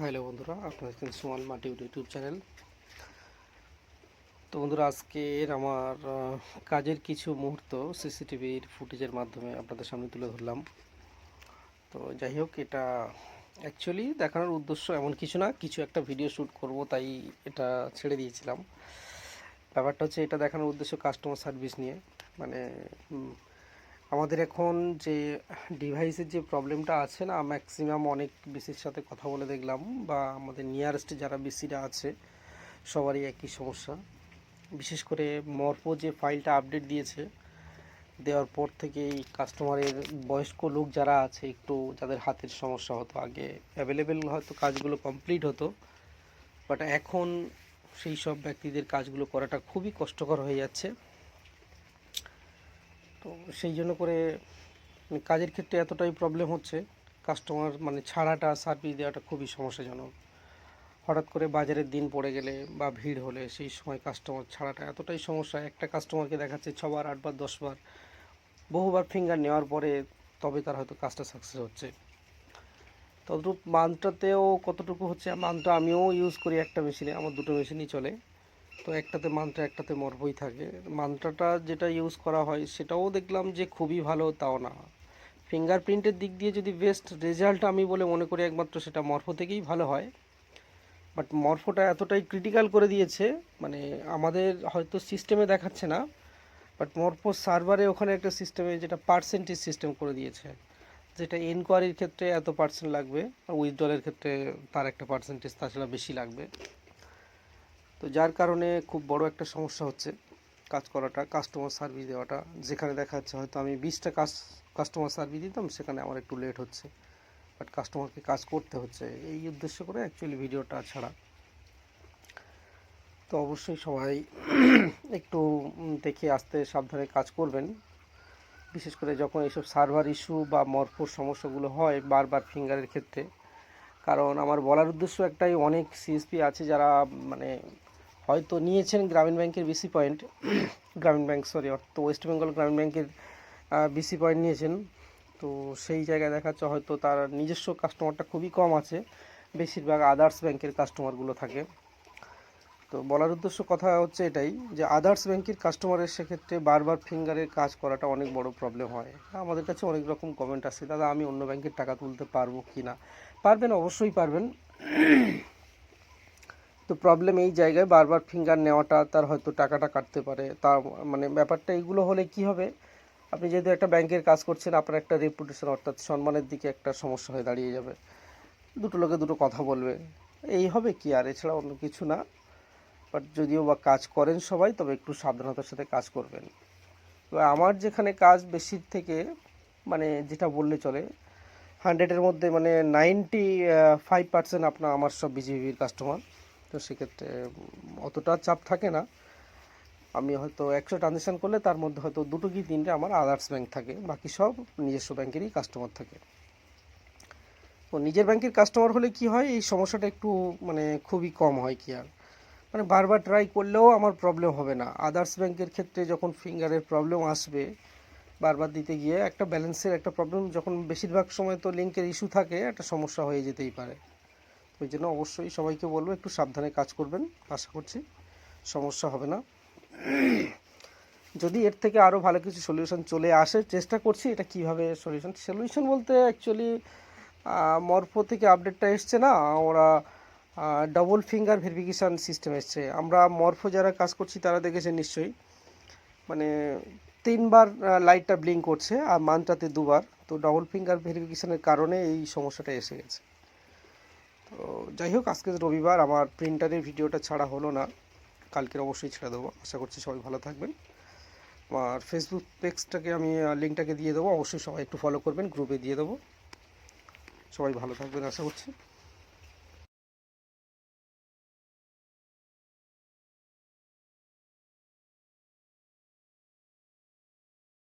Hello বন্ধুরা, আপনারা দেখছেন সুমান মাটি ইউটিউব চ্যানেল। তো বন্ধুরা, আজকের আমার কাজের কিছু মুহূর্ত সিসিটিভির ফুটেজের মাধ্যমে আপনাদের সামনে তুলে ধরলাম। তো যাই হোক, এটা অ্যাকচুয়ালি দেখানোর উদ্দেশ্য এমন কিছু না, কিছু একটা ভিডিও শ্যুট করব, তাই এটা ছেড়ে দিয়েছিলাম। ব্যাপারটা হচ্ছে, এটা দেখানোর উদ্দেশ্য কাস্টমার সার্ভিস নিয়ে। মানে আমাদের এখন যে ডিভাইসের যে প্রবলেমটা আছে না ম্যাক্সিমাম অনেক বিসির সাথে কথা বলে দেখলাম বা আমাদের নিয়ারেস্ট যারা বিসিরা আছে, সবারই একই সমস্যা। বিশেষ করে মরপো যে ফাইলটা আপডেট দিয়েছে, দেওয়ার পর থেকেই কাস্টমারের বয়স্ক লোক যারা আছে, একটু যাদের হাতের সমস্যা হতো, আগে অ্যাভেলেবেল হয়তো কাজগুলো কমপ্লিট হতো বাট এখন সেই সব ব্যক্তিদের কাজগুলো করাটা খুবই কষ্টকর হয়ে যাচ্ছে। তো সেই জন্য করে মানে কাজের ক্ষেত্রে এতটাই প্রবলেম হচ্ছে। কাস্টমার মানে ছাড়াটা, সার্ভিস দেওয়াটা খুবই সমস্যাজনক। হঠাৎ করে বাজারের দিন পড়ে গেলে বা ভিড় হলে সেই সময় কাস্টমার ছাড়াটা এতটাই সমস্যা। একটা কাস্টমারকে দেখাচ্ছে ছবার, আটবার, দশবার, বহুবার ফিঙ্গার নেওয়ার পরে তবে তার হয়তো কাজটা সাকসেস হচ্ছে। ততটুকু মানটাতেও কতটুকু হচ্ছে মানটা আমিও ইউজ করি, একটা মেশিনে আমার দুটো মেশিনই চলে। তো একটাতে মান্ত্রা একটাতে মরবই থাকে। মান্ত্রাটা যেটা ইউজ করা হয়, সেটাও দেখলাম যে খুবই ভালো, তাও না। ফিঙ্গারপ্রিন্টের দিক দিয়ে যদি বেস্ট রেজাল্ট আমি বলে মনে করি, একমাত্র সেটা মরফো থেকেই ভালো হয়। বাট মরফোটা এতটাই ক্রিটিক্যাল করে দিয়েছে মানে আমাদের হয়তো সিস্টেমে দেখাচ্ছে না বাট মরফো সার্ভারে ওখানে একটা সিস্টেমে যেটা পার্সেন্টেজ সিস্টেম করে দিয়েছে, যেটা এনকোয়ারির ক্ষেত্রে এত পার্সেন্ট লাগবে, আর উইথড্রলের ক্ষেত্রে তার একটা পার্সেন্টেজ তাছাড়া বেশি লাগবে। তো যার কারণে খুব বড় একটা সমস্যা হচ্ছে কাজ করাটা কাস্টমার সার্ভিস দেওয়াটা। যেখানে দেখা যাচ্ছে হয়তো আমি বিশটা কাজ কাস্টমার সার্ভিস দিতাম, সেখানে আমার একটু লেট হচ্ছে। বাট কাস্টমারকে কাজ করতে হচ্ছে। এই উদ্দেশ্য করে অ্যাকচুয়ালি ভিডিওটা ছাড়া। তো অবশ্যই সবাই একটু দেখে আসতে সাবধানে কাজ করবেন। বিশেষ করে যখন এইসব সার্ভার ইস্যু বা মরফোর সমস্যাগুলো হয় বারবার ফিঙ্গারের ক্ষেত্রে। কারণ আমার বলার উদ্দেশ্য একটাই, অনেক সিএসপি আছে যারা মানে হয়তো নিয়েছেন গ্রামীণ ব্যাংকের BC point Gramin bank sorry অর্থ ওয়েস্ট বেঙ্গল গ্রামীণ ব্যাংকের বিসি পয়েন্ট নিয়েছেন। তো সেই জায়গায় দেখা যাচ্ছে হয়তো তার নিজস্ব কাস্টমারটা খুবই কম আছে। বেশিরভাগ আদার্স ব্যাংকের কাস্টমারগুলো থাকে। তো বলার উদ্দেশ্য কথা হচ্ছে এটাই যে আদার্স ব্যাংকের কাস্টমারের সেক্ষেত্রে বারবার ফিঙ্গারের কাজ করাটা অনেক বড় প্রবলেম হয়। আমাদের কাছে অনেক রকম কমেন্ট আসে, দাদা, আমি অন্য ব্যাংকের টাকা তুলতে পারব কি না পারবেন, অবশ্যই পারবেন। তো প্রবলেম এই জায়গায় বারবার ফিঙ্গার নেওয়াটা, তার হয়তো টাকাটা কাটতে পারে। তা মানে ব্যাপারটা এইগুলো হলে কি হবে? আপনি যেহেতু একটা ব্যাংকের কাজ করছেন, আপনার একটা রেপুটেশন অর্থাৎ সম্মানের দিকে একটা সমস্যা হয়ে দাঁড়িয়ে যাবে। দুটো লোকে দুটো কথা বলবে। এই হবে কি আর? এছাড়া অন্য কিছু না। বাট যদিও বা কাজ করেন সবাই, তবে একটু সাবধানতার সাথে কাজ করবেন। তো আমার যেখানে কাজ বেশির থেকে মানে যেটা বললে চলে হান্ড্রেডের মধ্যে মানে নাইনটি ফাইভ পার্সেন্ট আপনার, আমার সব বিজিবির কাস্টমার তো সেক্ষেত্রে অতটা চাপ থাকে না। আমি হয়তো একশো ট্রানজেকশন করলে তার মধ্যে হয়তো দুটো কি তিনটে আমার আদার্স ব্যাংক থাকে, বাকি সব নিজস্ব ব্যাংকেরই কাস্টমার থাকে। তো নিজের ব্যাংকের কাস্টমার হলে কি হয়, এই সমস্যাটা একটু মানে খুবই কম হয় কি আর। মানে বারবার ট্রাই করলেও আমার প্রবলেম হবে না। আদার্স ব্যাংকের ক্ষেত্রে যখন ফিঙ্গারের প্রবলেম আসবে, বারবার দিতে গিয়ে একটা ব্যালেন্সের একটা প্রবলেম যখন বেশিরভাগ সময় তো লিঙ্কের ইস্যু থাকে, একটা সমস্যা হয়ে যেতেই পারে। ওই জন্য অবশ্যই সবাইকে বলব, একটু সাবধানে কাজ করবেন, আশা করছি। সমস্যা হবে না। যদি এর থেকে আরও ভালো কিছু সলিউশন চলে আসে, চেষ্টা করছি এটা কীভাবে সলিউশন সলিউশন বলতে অ্যাকচুয়ালি মরফো থেকে আপডেটটা এসছে না, ওরা ডবল ফিঙ্গার ভেরিফিকেশান সিস্টেম এসছে। আমরা মরফো যারা কাজ করছি, তারা দেখেছেন নিশ্চয়ই। মানে তিনবার লাইটটা ব্লিঙ্ক করছে, আর মানটাতে দুবার। তো ডবল ফিঙ্গার ভেরিফিকেশানের কারণে এই সমস্যাটা এসে গেছে। তো যাই হোক, আজকে রবিবার, আমার প্রিন্টারের ভিডিওটা ছাড়া হলো না। কালকের অবশ্যই ছেড়ে দেবো। আশা করছি সবাই ভালো থাকবেন। আর ফেসবুক পেজটাকে আমি লিঙ্কটাকে দিয়ে দেবো। অবশ্যই সবাই একটু ফলো করবেন গ্রুপে দিয়ে দেবো। সবাই ভালো থাকবেন, আশা করছি।